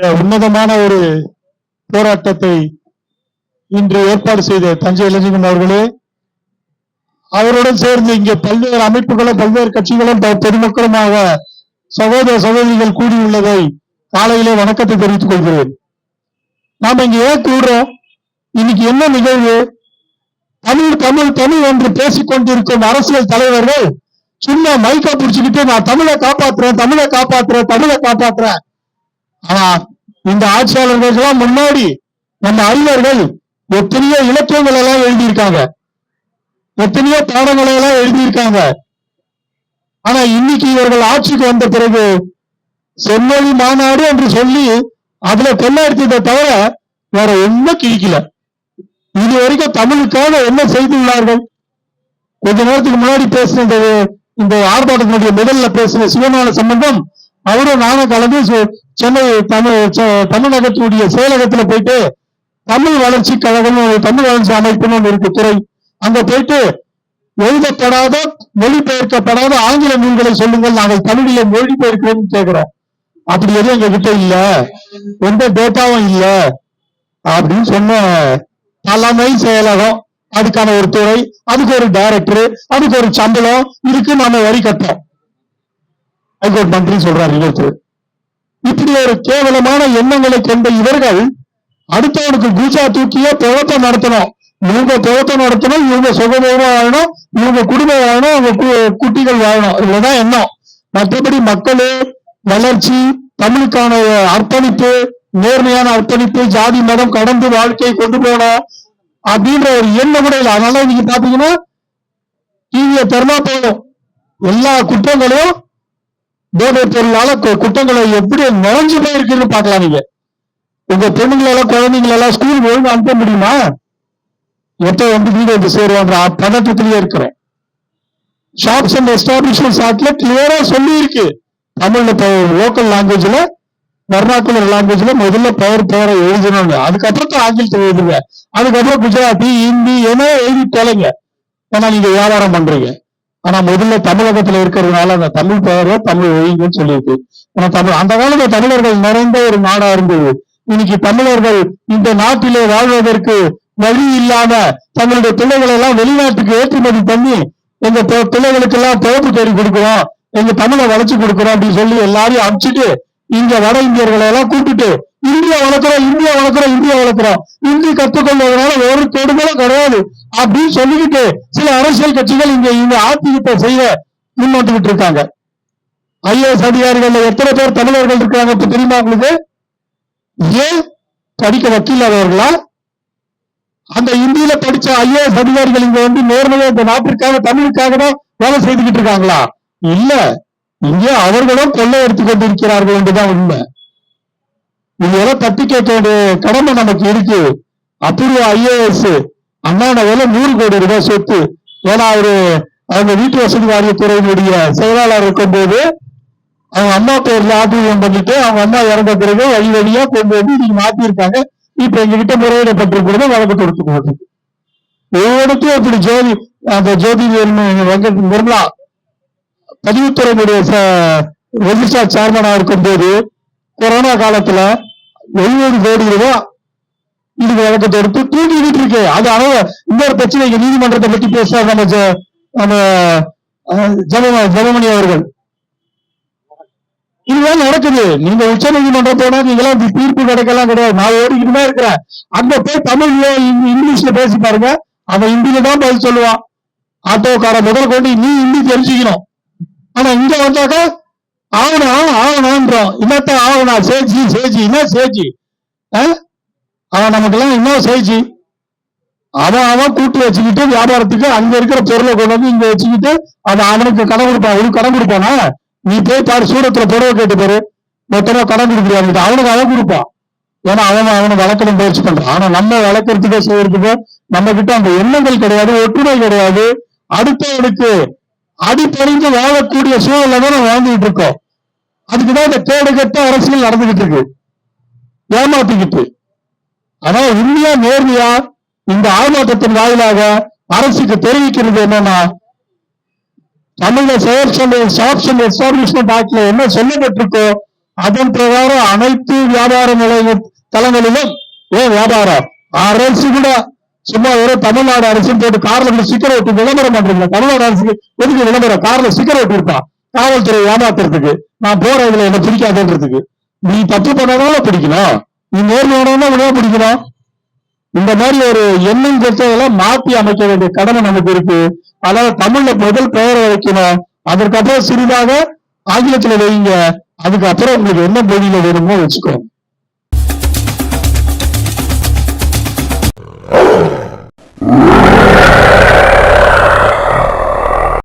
உன்னதமான ஒரு போராட்டத்தை இன்று ஏற்பாடு செய்த தஞ்சை இளைஞன் அவர்களே அவருடன் சேர்ந்து இங்கே பல்வேறு அமைப்புகளும் பல்வேறு கட்சிகளும் ப- பொதுமக்களுமாக சகோதர சகோதரிகள் கூடியுள்ளதை காலையிலே வணக்கத்தை தெரிவித்துக் கொள்கிறேன். நாம இங்க ஏன் கூடுறோம் இன்னைக்கு என்ன நிகழ்வு? தமிழ் தமிழ் தமிழ் என்று பேசிக்கொண்டிருக்கும் அரசியல் தலைவர்கள் சும்மா மைக்கா புடிச்சுக்கிட்டு நான் தமிழை காப்பாற்றுறேன் தமிழை காப்பாற்றுறேன் தமிழை காப்பாற்றுறேன் ஆனா இந்த ஆட்சியாளர்களுக்கெல்லாம் முன்னாடி நம்ம அறிஞர்கள் எத்தனையோ இலக்கியங்கள் எல்லாம் எழுதியிருக்காங்க. எத்தனையோ பாடங்களை எல்லாம் எழுதியிருக்காங்க. ஆனா இன்னைக்கு இவர்கள் ஆட்சிக்கு வந்த பிறகு செம்மொழி மாநாடு என்று சொல்லி அதுல எடுத்ததை தவிர வேற ஒன்றும் கிழிக்கல. இது வரைக்கும் தமிழுக்காக என்ன செய்துள்ளார்கள்? கொஞ்ச நேரத்துக்கு முன்னாடி பேசின இந்த ஆர்ப்பாட்டத்தினுடைய முதல்ல பேசின சிவஞான சம்பந்தம் அவரும் நானும் கலந்து சென்னை தமிழ் தமிழகத்துடைய தமிழகத்தினுடைய செயலகத்துல போயிட்டு தமிழ் வளர்ச்சி கழகம் தமிழ் வளர்ச்சி அமைப்புன்னு இருக்கு துறை. அங்க போயிட்டு எழுதப்படாத மொழிபெயர்க்கப்படாத ஆங்கில நூல்களை சொல்லுங்கள் நாங்கள் தமிழிலே மொழிபெயர்க்கிறோம் கேட்கிறோம் அப்படி எதுவும் எங்க கிட்ட இல்ல. எந்த டேட்டாவும் இல்ல. அப்படின்னு சொன்ன தலைமை செயலகம் அதுக்கான ஒரு துறை அதுக்கு ஒரு டைரக்டர் அதுக்கு ஒரு சம்பளம் இதுக்கு நாம வரி கட்டோம் ஹைகோர்ட் மந்திரி சொல்றாரு இன்னொருத்தர். இப்படி ஒரு கேவலமான எண்ணங்களை கொண்ட இவர்கள் அடுத்தவனுக்கு கூச்சா தூக்கியே பிழப்ப நடத்தணும். இவங்க பிழப்ப நடத்தணும் இவங்க சுகபோகமா வாழணும் இவங்க குடும்பம் வாழணும் அவங்க கு- குட்டிகள் வாழணும். இவ்வளவுதான் எண்ணம். மற்றபடி மக்களே வளர்ச்சி தமிழுக்கான அர்ப்பணிப்பு நேர்மையான அர்ப்பணிப்பு ஜாதி மதம் கடந்து வாழ்க்கையை கொண்டு போகணும் அப்படின்ற ஒரு எண்ணம் கூட இல்லை. அதனால இன்னைக்கு பாத்தீங்கன்னா டிவியை பெருமா எல்லா குற்றங்களும் போதைப் பொருளால கு- குற்றங்களை எப்படி நுழைஞ்சு போயிருக்குன்னு பார்க்கலாம் நீங்க. உங்க பொண்ணுங்களை குழந்தைங்களெல்லாம் ஸ்கூல் ஒழுங்கு அனுப்ப முடியுமா? எப்ப வந்து வீடு வந்து சேருவாங்க? பதட்டத்திலேயே இருக்கிறேன். ஷாப்ஸ் அண்ட் எஸ்டாப்ளிஷ்மெண்ட்ஸ் ஆக்ட்ல கிளியரா சொல்லி இருக்கு தமிழ்ல லோக்கல் லாங்குவேஜ்ல வர்ணாக்குலர் லாங்குவேஜ்ல முதல்ல பெயர் பெயரை எழுதணும்னு. அதுக்கப்புறம் தான் ஆங்கிலத்தில் எழுதுங்க. அதுக்கப்புறம் குஜராத்தி ஹிந்தி ஏன்னா எழுதி தொலைங்க. ஏன்னா நீங்க வியாபாரம் பண்றீங்க. ஆனா முதல்ல தமிழகத்துல இருக்கிறதுனால அந்த தமிழ் பெயரோ தமிழ் எழுதுன்னு சொல்லியிருக்கு. ஆனா தமிழ் அந்த காலத்துல தமிழர்கள் நிறைந்த ஒரு நாடா இருந்தது. இன்னைக்கு தமிழர்கள் இந்த நாட்டிலே வாழ்வதற்கு வழி இல்லாம தங்களுடைய பிள்ளைகளை எல்லாம் வெளிநாட்டுக்கு ஏற்றுமதி பண்ணி எங்க பிள்ளைகளுக்கு எல்லாம் பிறப்பு தேடி கொடுக்கிறோம் எங்க தமிழை வளைச்சு கொடுக்கிறோம் அப்படின்னு சொல்லி எல்லாரையும் அனுப்பிச்சிட்டு இங்க வட இந்தியர்களை எல்லாம் கூப்பிட்டு இந்தியா வளர்க்கிறோம் இந்தியா வளர்க்கிறோம் இந்தியா வளர்க்குறோம். இந்தி கத்துக்கொள்வதனால ஒரு கெடுதலும் கிடையாது. அப்படின்னு சொல்லிக்கிட்டு சில அரசியல் கட்சிகள் இங்க இங்க ஆத்திகத்தை செய்ய முன்னோட்டுக்கிட்டு இருக்காங்க. ஐஏஎஸ் அதிகாரிகள் எத்தனை பேர் தமிழர்கள் இருக்காங்க இப்ப தெரியுமா உங்களுக்கு? ஏன் படிக்க வக்கீலாதவர்களா அந்த இந்தியில படிச்ச ஐஏஎஸ் அதிகாரிகள் இங்க வந்து நேர்மையா இந்த நாட்டிற்காக தமிழுக்காக தான் வேலை செய்துகிட்டு இருக்காங்களா? இல்ல. இங்கே அவர்களும் கொள்ளை எடுத்துக் கொண்டிருக்கிறார்கள் என்றுதான் உண்மை. இதெல்லாம் தட்டி கேட்க வேண்டிய கடமை நமக்கு இருக்கு. அபூர்வ ஐஏஎஸ் அண்ணான நூறு கோடி ரூபாய் சொத்து ஏன்னா அவரு அவங்க வீட்டு வசதி வாரியத்துறையினுடைய செயலாளர் இருக்கும் போது அவங்க அம்மா பேர்ல ஆதிக்கம் பண்ணிட்டு அவங்க அம்மா இறந்த பிறகு வழி வழியா கொண்டு வந்து நீங்க மாத்திருக்காங்க. இப்ப எங்ககிட்ட முறையிடப்பட்டிருக்கிறது வழக்கு தொடுத்து போகுது ஒவ்வொருத்தையும் இப்படி ஜோதி அந்த ஜோதி வெங்கட் நிர்மலா பதிவுத்துறையினுடைய ரெஜிஸ்டார் சேர்மனா இருக்கும்போது கொரோனா காலத்துல எழுநூறு கோடி ரூபாய் இது வழக்கு தொடுத்து இருக்கு அது அளவு இன்னொரு பிரச்சனை நீதிமன்றத்தை பற்றி பேசுறாரு நம்ம நம்ம ஜெபம ஜெபமணி அவர்கள். இதுதான் நடக்குது. நீங்க உச்ச நீதிமன்றம் போனா நீங்களாம் இப்படி தீர்ப்பு கிடைக்கலாம் கிடையாது. நான் ஓடிக்கிட்டு தான் இருக்கிறேன். அங்க போய் தமிழ்ல இங்கிலீஷ்ல பேசி பாருங்க. அவன் ஹிந்தியில தான் பதில் சொல்லுவான் ஆட்டோக்கார முதல் கொண்டு நீ ஹிந்தி தெரிஞ்சுக்கணும். ஆனா இங்க வந்தாக்கா ஆவணா ஆவணான்றோம். என்னத்த ஆவணா. சேஜி சேஜி என்ன சேஜி. ஆ? அவன் நமக்கெல்லாம் இன்னும் சேஜி அவன் அவன் கூட்டி வச்சுக்கிட்டு வியாபாரத்துக்கு அங்க இருக்கிற பொருளை கொண்டு வந்து இங்க வச்சுக்கிட்டு அவன் அவனுக்கு கடன் கொடுப்பான். அவனுக்கு கடன் கொடுப்பானா? நீ போய் பாரு சூரத்துல புடவை கேட்டு பாரு. மொத்தமா கடன் கொடுக்குறியா அவனுக்கு அவன் கொடுப்பான். ஏன்னா அவன் அவனை வளர்க்கணும் முயற்சி பண்றான். ஆனா நம்ம வளர்க்கறதுக்கோ செய்யறதுக்கோ நம்ம கிட்ட அந்த எண்ணங்கள் கிடையாது ஒற்றுமை கிடையாது. அடுத்தவனுக்கு அடிப்படைந்து வாழக்கூடிய சூழல்ல தான் நம்ம வாழ்ந்துகிட்டு இருக்கோம். அதுக்குதான் இந்த கேடுகட்ட அரசியல் நடந்துகிட்டு இருக்கு. ஏமாத்திக்கிட்டு. ஆனா உண்மையா நேர்மையா இந்த ஆர்மாட்டத்தின் வாயிலாக அரசுக்கு தெரிவிக்கிறது என்னன்னா தமிழக செயற்சொல் ஷாப்ஸ் எஸ்டாப்ளிஷ்மெண்ட் ஆக்ட்ல என்ன சொல்லப்பட்டிருக்கோ அதன் பிரகாரம் அனைத்து வியாபார நிலைய தளங்களிலும் ஏன் வியாபாரம். அரசு கூட சும்மா வெறும் தமிழ்நாடு அரசு போட்டு கார்ல சிக்கர ஸ்டிக்கர் ஒட்டி விளம்பரம் பண்றீங்க தமிழ்நாடு அரசுக்கு எதுக்கு விளம்பரம்? கார்ல சிக்கர ஒட்டி இருப்பான். காவல்துறை ஏமாத்துறதுக்கு. நான் போற இதுல என்ன பிடிக்காதுன்றதுக்கு. நீ தப்பு பண்ணதால பிடிக்கணும்? நீ நேர்மையான உணவு பிடிக்கிறோம் இந்த மாதிரி ஒரு எண்ணம் பிரச்சனைகளை மாற்றி அமைக்க வேண்டிய கடமை நமக்கு இருக்கு. அதாவது தமிழ்ல முதல் பெயரை வைக்கணும். அதற்கப்புறம் சிறிதாக ஆங்கிலத்துல வைங்க. அதுக்கப்புறம் உங்களுக்கு என்ன மொழியில வேணுமோ வச்சுக்கோங்க. Yeah.